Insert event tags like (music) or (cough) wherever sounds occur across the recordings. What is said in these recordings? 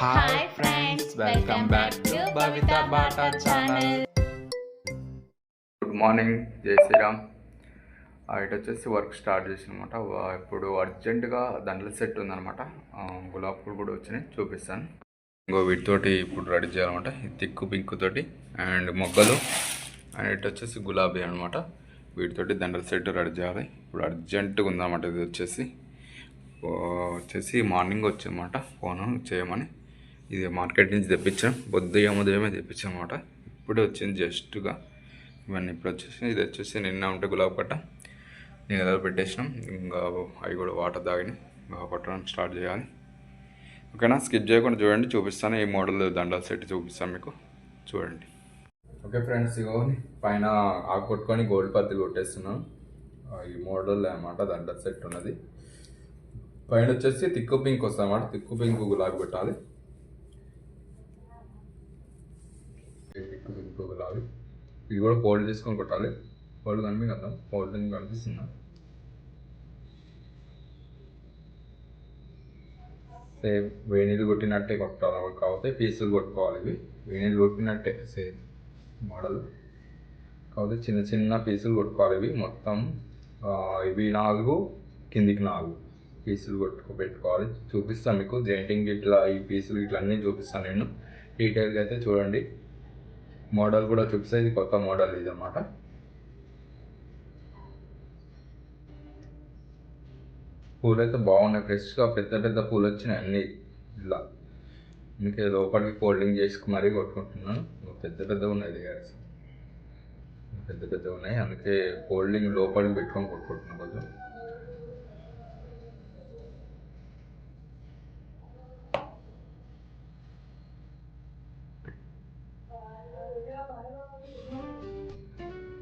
Hi friends welcome back to Bhavita Bata channel good morning Jai Shriram ఆ, ఇటు వచ్చేసి work start చేసినమాట. ఇప్పుడు అర్జెంటుగా దండల సెట్ ఉందన్నమాట. ఆ, గులాబ్ పూలు కూడా వచ్చినాయి. చూపిస్తాను. ఇంకో వీటితోటి ఇప్పుడు రెడీ చేయాలన్నమాట. ఈ తిక్కు పింకు తోటి అండ్ మొగ్గలు. అండ్ ఇటు వచ్చేసి గులాబీ అనమాట వీటితోటి దండల సెట్ రెడీ చేయాలి. ఇప్పుడు అర్జెంటుగా ఉందన్నమాట. ఇది వచ్చేసి. వచ్చేసి మార్నింగ్ వచ్చామన్నమాట ఫోను చేయమని. ఇది మార్కెట్ నుంచి తెప్పించాం. ఉదయం ఉదయమే తెప్పించాం అనమాట ఇప్పుడే వచ్చింది జస్ట్గా. ఇవన్నీ ఇప్పుడు వచ్చేసి ఇది వచ్చేసి నిన్న ఉంటే గులాబీ కట్ట. నీళ్ళలో పెట్టేసినాం. ఇంకా అవి కూడా వాటర్ తాగినాయి ఇంకా కొట్టడం స్టార్ట్ చేయాలి. ఓకేనా? స్కిప్ చేయకుండా చూడండి. చూపిస్తాను. ఈ మోడల్ దండల సెట్ చూపిస్తాను మీకు. చూడండి. ఓకే ఫ్రెండ్స్ ఇగో పైన ఆకు కొట్టుకొని గోల్డ్ పత్తి కొట్టేస్తున్నాను ఈ మోడల్ అనమాట దండల సెట్ ఉన్నది. పైన వచ్చేసి తిక్కు పింక్ వస్తుంది అన్నమాట తిక్కు పింక్ గులాబీ పెట్టాలి ఈ తిక్కు పింక్ గులాబీ ఇది కూడా ఫోల్డ్ చేసుకొని కొట్టాలి. ఫోల్డ్ కనిపి కదా ఫోల్డింగ్ కనిపిస్తుందా సేమ్ వేణీలు కొట్టినట్టే కొట్టాలి కాకపోతే పీసులు కొట్టుకోవాలి ఇవి. వేణీలు కొట్టినట్టే సేమ్ మోడల్ కాకపోతే చిన్న చిన్న పీసులు కొట్టుకోవాలి ఇవి. మొత్తం ఇవి నాలుగు కిందికి నాలుగు పీసులు కొట్టుకో పెట్టుకోవాలి. చూపిస్తాను మీకు. జెయింటింగ్ ఇట్లా ఈ పీసులు ఇట్లా అన్నీ చూపిస్తాను నేను డీటెయిల్గా అయితే చూడండి. మోడల్ కూడా చూపిస్తే ఇది కొత్త మోడల్ ఇది అనమాట పూలైతే బాగున్నాయి. ఫ్రెష్గా పెద్ద పెద్ద పూలు వచ్చినాయి అన్నీ. ఇలా. ఇంకే లోపలికి ఫోల్డింగ్ చేసి మరీ కొట్టుకుంటున్నాను. పెద్ద పెద్దగా ఉన్నాయి దగ్గర పెద్ద పెద్దగా ఉన్నాయి. అందుకే ఫోల్డింగ్ లోపలికి పెట్టుకొని కొట్టుకుంటున్నాను కొంచెం.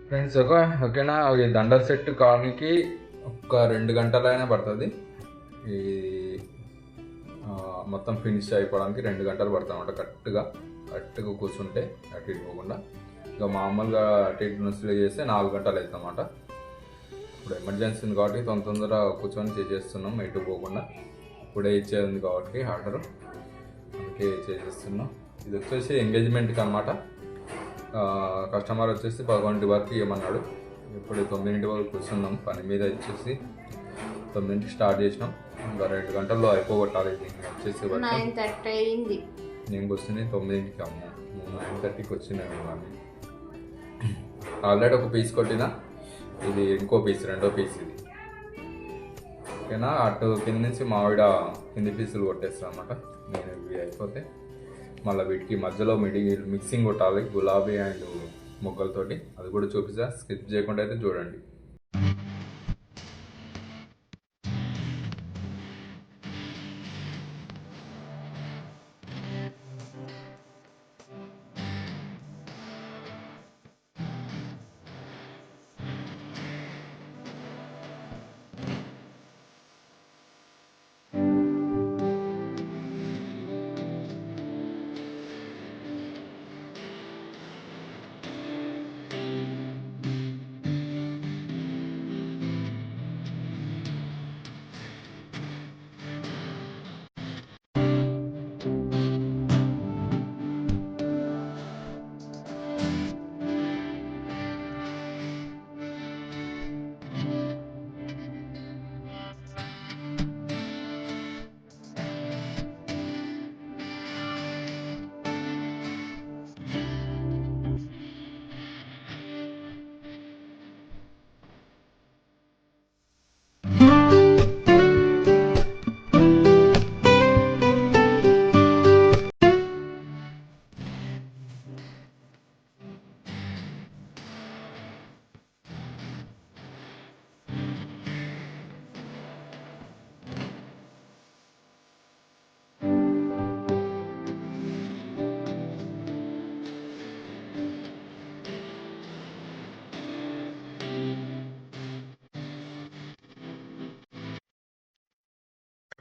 ఫ్రెండ్స్ ఒక ఓకేనా ఈ దండల సెట్ కావడానికి ఒక రెండు గంటలైనా పడుతుంది. ఈ మొత్తం ఫినిష్ అయిపోవడానికి రెండు గంటలు పడుతుంది అనమాట కరెక్ట్గా. కరెక్ట్గా కూర్చుంటే అటు ఇటు పోకుండా. ఇక మామూలుగా అటు ఇటు నుసులు చేస్తే నాలుగు గంటలు అవుతుంది అనమాట ఇప్పుడు ఎమర్జెన్సీ ఉంది కాబట్టి తొందర తొందర కూర్చొని చేసేస్తున్నాం ఎటు పోకుండా. ఇప్పుడే ఇచ్చేది కాబట్టి ఆర్డర్ అందుకే చేసేస్తున్నాం. ఇది వచ్చేసి ఎంగేజ్మెంట్కి అనమాట కస్టమర్ వచ్చేసి పదకొండు వరకు ఇవ్వమన్నాడు. ఇప్పుడు తొమ్మిదింటి వరకు కూర్చున్నాం. పని మీద వచ్చేసి తొమ్మిదింటికి స్టార్ట్ చేసినాం. ఇంకా రెండు గంటల్లో అయిపోగొట్టాలి. దీన్ని వచ్చేసి నైన్ థర్టీ అయింది. నేను కూర్చుని తొమ్మిదింటికి అమ్మ. నైన్ థర్టీకి వచ్చినాను కానీ ఆల్రెడీ ఒక పీస్ కొట్టిన. ఇది ఇంకో పీస్ రెండో పీస్ ఇది. ఓకేనా? అటు కింద నుంచి మావిడ కింది పీసులు కొట్టేస్తాను అనమాట నేను ఇవి అయిపోతే మళ్ళీ వీటికి మధ్యలో మిడి మిక్సింగ్ కొట్టాలి గులాబీ అండ్ మొగ్గలతోటి. అది కూడా చూపిస్తా. స్కిప్ చేయకుండా అయితే చూడండి.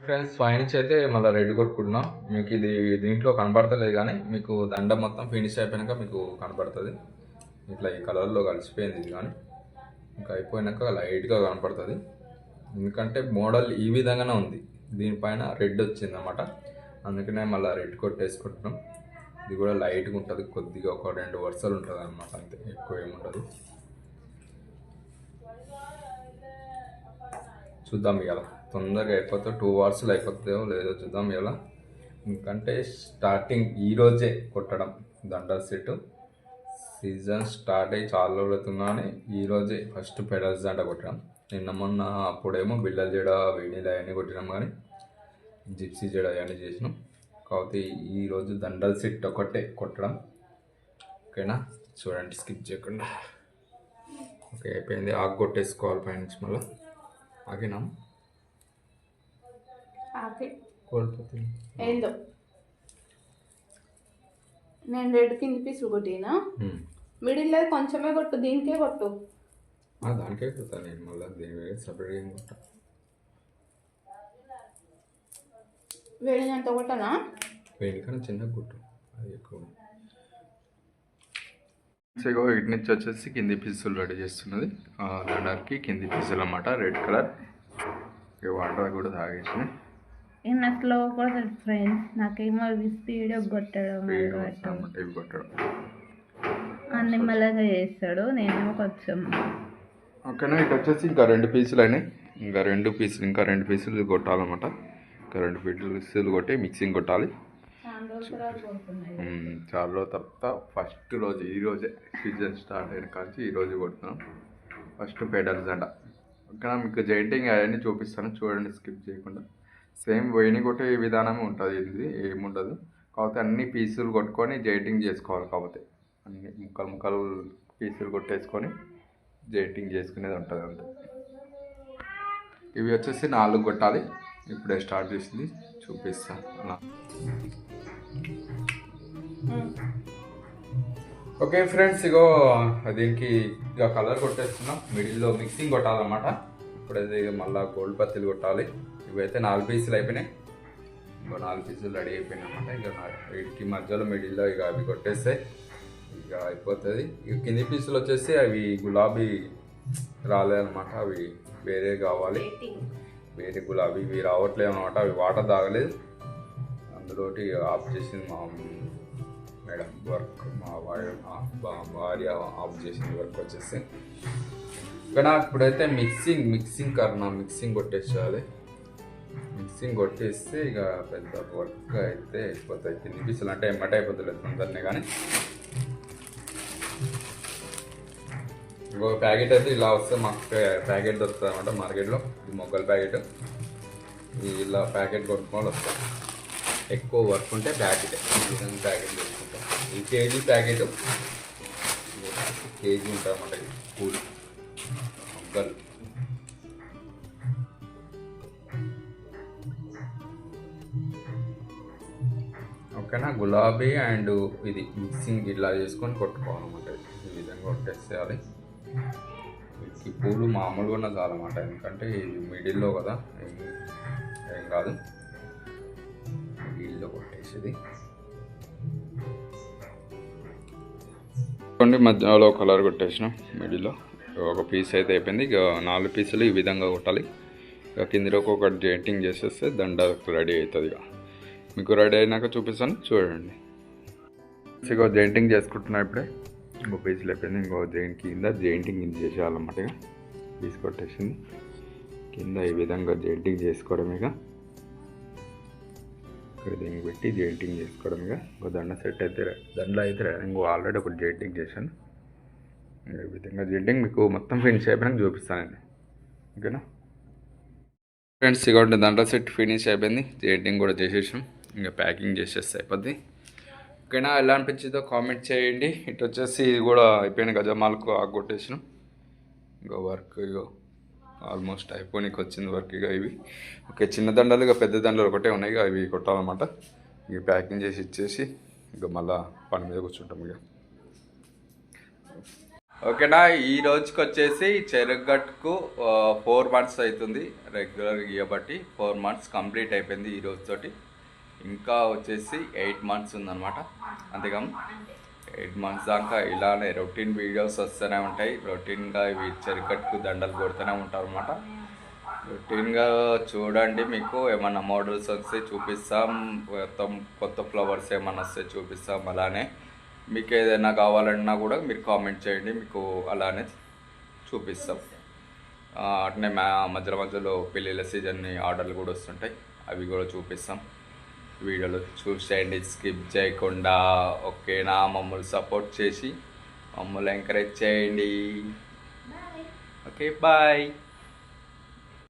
ఫ్రెండ్స్ ఫైనిష్ అయితే మళ్ళీ రెడ్ కొట్టుకుంటున్నాం. మీకు ఇది దీంట్లో కనబడతలేదు కానీ మీకు దండ మొత్తం ఫినిష్ అయిపోయాక మీకు కనపడుతుంది ఇట్లా ఈ కలర్లో కలిసిపోయింది ఇది కానీ. ఇంకా అయిపోయినాక లైట్గా కనపడుతుంది. ఎందుకంటే మోడల్ ఈ విధంగానే ఉంది. దీనిపైన రెడ్ వచ్చిందన్నమాట. అందుకనే మళ్ళీ రెడ్ కొట్టేసుకుంటున్నాం. ఇది కూడా లైట్గా ఉంటుంది. కొద్దిగా ఒక రెండు వరుసలు ఉంటుంది అనమాట అంతే ఎక్కువ ఏముండదు. చూద్దాం ఇవాళ తొందరగా అయిపోతే టూ అవర్స్లో అయిపోతుందో లేదో చూద్దాం ఇవాళ ఎందుకంటే స్టార్టింగ్ ఈరోజే కొట్టడం దండల్ సెట్ సీజన్ స్టార్ట్ అయ్యి చాలా రోజులు అవుతుంది కానీ ఫస్ట్ పెడల్స్ దండ కొట్టడం. నిన్న మొన్న అప్పుడేమో బిళ్ళల జడ వేణీలు అవన్నీ కొట్టినాం కానీ జిప్సీ జడ అవన్నీ చేసినాం. కాకపోతే ఈరోజు దండల్ సెట్ ఒకటే కొట్టడం. ఓకేనా? చూడండి స్కిప్ చేయకుండా. ఓకే అయిపోయింది. ఆకు కొట్టేసుకోవాలి పైన మళ్ళీ. ఆగినాం ఆకే కోల్పోతుంది ఏందో. నేను రెడ్ కింది పీసులు కొట్టినా. మిడిల్లో కొంచెమే కొట్టు దీనికే కొట్టు. దానికే కొడతాను నేను మళ్ళీ దీని సపరేట్గా ఏం కొట్టా వేడినంత కొట్టనా? వేడికన్నా చిన్నగా కొట్టు అది ఎక్కువ. ఇగో ఇటు నుంచి వచ్చేసి కింది పీసులు రెడీ చేస్తున్నది. లండర్కి కింది పీసులు అన్నమాట రెడ్ కలర్. ఇక వాటర్ కూడా తాగేసినాయి ఈయన స్లో కొడతాడు ఫ్రెండ్స్ నాకేమో స్పీడ్ కొట్టడం ఇవి కొట్టడం. అన్ని మెల్లగా చేస్తాడు నేను కొంచెం ఓకేనా ఇటు వచ్చేసి ఇంకా రెండు పీసులు అయినాయి. ఇంకా రెండు పీసులు ఇంకా రెండు పీసులు కొట్టాలన్నమాట. ఇంకా రెండు పీసులు కొట్టి మిక్సింగ్ కొట్టాలి. చాలా రోజుల తర్వాత ఫస్ట్ రోజు ఈ రోజే సీజన్ స్టార్ట్ అయిన కాంచి ఈ రోజు కొడుతున్నాం. ఫస్ట్ పెడల్స్ అంట ఓకేనా? మీకు జైంటింగ్ అవన్నీ చూపిస్తాను. చూడండి స్కిప్ చేయకుండా. సేమ్ వేణి కొట్టే విధానమే ఉంటుంది ఇది ఏముండదు. కాకపోతే అన్ని పీసులు కొట్టుకొని జైంటింగ్ చేసుకోవాలి కాకపోతే. అన్ని ముక్కలు ముక్కలు పీసులు కొట్టేసుకొని జైంటింగ్ చేసుకునేది ఉంటుంది అంతే. ఇవి వచ్చేసి నాలుగు కొట్టాలి. ఇప్పుడే స్టార్ట్ చేసింది. చూపిస్తాను అలా. ఓకే ఫ్రెండ్స్ ఇగో దీనికి ఇక కలర్ కొట్టేస్తున్నాం. మిడిల్లో మిక్సింగ్ కొట్టాలన్నమాట. ఇప్పుడు అది మళ్ళీ గోల్డ్ పత్తిలు కొట్టాలి. ఇవైతే నాలుగు పీసులు అయిపోయినాయి. ఇంకో నాలుగు పీసులు రెడీ అయిపోయినాయి అనమాట ఇక వీటికి మధ్యలో మిడిల్లో ఇక అవి కొట్టేస్తే ఇక అయిపోతుంది. ఇక కింది పీసులు వచ్చేసి అవి గులాబీ రాలేదన్నమాట అవి వేరే కావాలి. వేరే గులాబీ ఇవి రావట్లేదు అనమాట అవి వాటర్ తాగలేదు. తోటి ఆఫ్ చేసింది మా మేడం వర్క్ మా వా- మా భార్య ఆఫ్ చేసింది వర్క్ వచ్చేసి. కానీ ఇప్పుడైతే మిక్సింగ్ మిక్సింగ్ కర్ణ మిక్సింగ్ కొట్టేసేయాలి. మిక్సింగ్ కొట్టేస్తే ఇక పెద్ద వర్క్ అయితే అయిపోతాయి కింది పీసులు అంటే ఎమ్మటే అయిపోతుంది తొందరనే కానీ. ఇంకో ప్యాకెట్ అయితే ఇలా వస్తే మాకు ప్యాకెట్ దొరుకుతుంది అనమాట మార్కెట్లో. ఇది మొగ్గల ప్యాకెట్. ఇలా ప్యాకెట్ కొట్టుకోవాలి వస్తాం. ఎక్కువ వర్క్ ఉంటే ప్యాకెట్ విధంగా ప్యాకెట్ తీసుకుంటాం. ఈ కేజీ ప్యాకెట్ కేజీ ఉంటుంది కూలి. పూలు మొగ్గలు ఓకేనా? గులాబీ అండ్ ఇది మిక్సింగ్ ఇట్లా చేసుకొని కొట్టుకోవాలన్నమాట. ఈ విధంగా కొట్టేసేయాలి ఈ పూలు మామూలుగా ఉన్న చాలన్నమాట. ఎందుకంటే ఇది మిడిల్లో కదా. ఏం కాదు. మిడిల్లో కొట్టేసేది కొన్ని మధ్యలో కలర్ కొట్టేసినాం మిడిల్లో. ఒక పీస్ అయితే అయిపోయింది. ఇక నాలుగు పీసులు ఈ విధంగా కొట్టాలి. ఇక కిందిలోకి ఒకటి జెయింటింగ్ చేసేస్తే దండ రెడీ అవుతుంది ఇక. మీకు రెడీ అయినాక చూపిస్తాను. చూడండి. ఇంకో జెయింటింగ్ చేసుకుంటున్నా ఇప్పుడే. ఇంకో పీసులు అయిపోయింది. ఇంకో జెయింట్ కింద జెయింటింగ్ ఇది చేసేయాలన్నమాట ఇక. పీస్ కొట్టేసింది. కింద ఈ విధంగా జెయింటింగ్ చేసుకోవడం ఇక. ఇక్కడ దీన్ని పెట్టి జెయింటింగ్ చేసుకోవడం ఇక దండ సెట్ అయితే దండలో అయితే ఇంకో ఆల్రెడీ ఒకటి జెయింటింగ్ చేశాను. ఇంకా ఈ విధంగా జెయింటింగ్ మీకు మొత్తం (laughs) ఫినిష్ అయిపోయినాక చూపిస్తానండి. ఓకేనా? ఫ్రెండ్స్ ఇక దండ సెట్ ఫినిష్ అయిపోయింది. జెయింటింగ్ కూడా చేసేసాం. ఇంకా ప్యాకింగ్ చేసేస్తే అయిపోద్ది. ఓకేనా? ఎలా అనిపించిందో కామెంట్ చేయండి. ఇటు వచ్చేసి ఇది కూడా అయిపోయిన గజమాలకు ఆకు కొట్టేసినాం ఇంకా వర్క్ ఇగో. ఆల్మోస్ట్ అయిపోయినకి వచ్చింది వర్క్ ఇక ఇవి. ఓకే చిన్న దండలు ఇక పెద్ద దండలు ఒకటే ఉన్నాయి ఇక ఇవి కొట్టాలన్నమాట. ఇక ప్యాకింగ్ చేసి ఇచ్చేసి ఇక మళ్ళా పని మీద కూర్చుంటాం ఇక. ఓకేనా ఈ రోజుకి వచ్చేసి చెరుగట్టుకు ఫోర్ మంత్స్ అవుతుంది రెగ్యులర్ ఇవ్వబట్టి ఫోర్ మంత్స్ కంప్లీట్ అయిపోయింది ఈ రోజుతోటి. ఇంకా వచ్చేసి ఎయిట్ మంత్స్ ఉందన్నమాట. అంతేగా ఎయిట్ మంత్స్ దాకా ఇలానే రొటీన్ వీడియోస్ వస్తూనే ఉంటాయి. రొటీన్గా ఇవి చరికట్టుకు దండలు కొడుతూనే ఉంటారు అనమాట రొటీన్గా చూడండి మీకు ఏమన్నా మోడల్స్ వస్తే చూపిస్తాం. మొత్తం కొత్త ఫ్లవర్స్ ఏమైనా వస్తే చూపిస్తాం అలానే. మీకు ఏదైనా కావాలన్నా కూడా మీరు కామెంట్ చేయండి. మీకు అలానే చూపిస్తాం. అట్నే మా మధ్య మధ్యలో పెళ్ళిళ్ళ సీజన్ని ఆర్డర్లు కూడా వస్తుంటాయి. అవి కూడా చూపిస్తాం. వీడియోలో చూసేయండి స్కిప్ చేయకుండా. ఓకేనా మమ్మల్ని సపోర్ట్ చేసి మమ్మల్ని ఎంకరేజ్ చేయండి. Okay bye.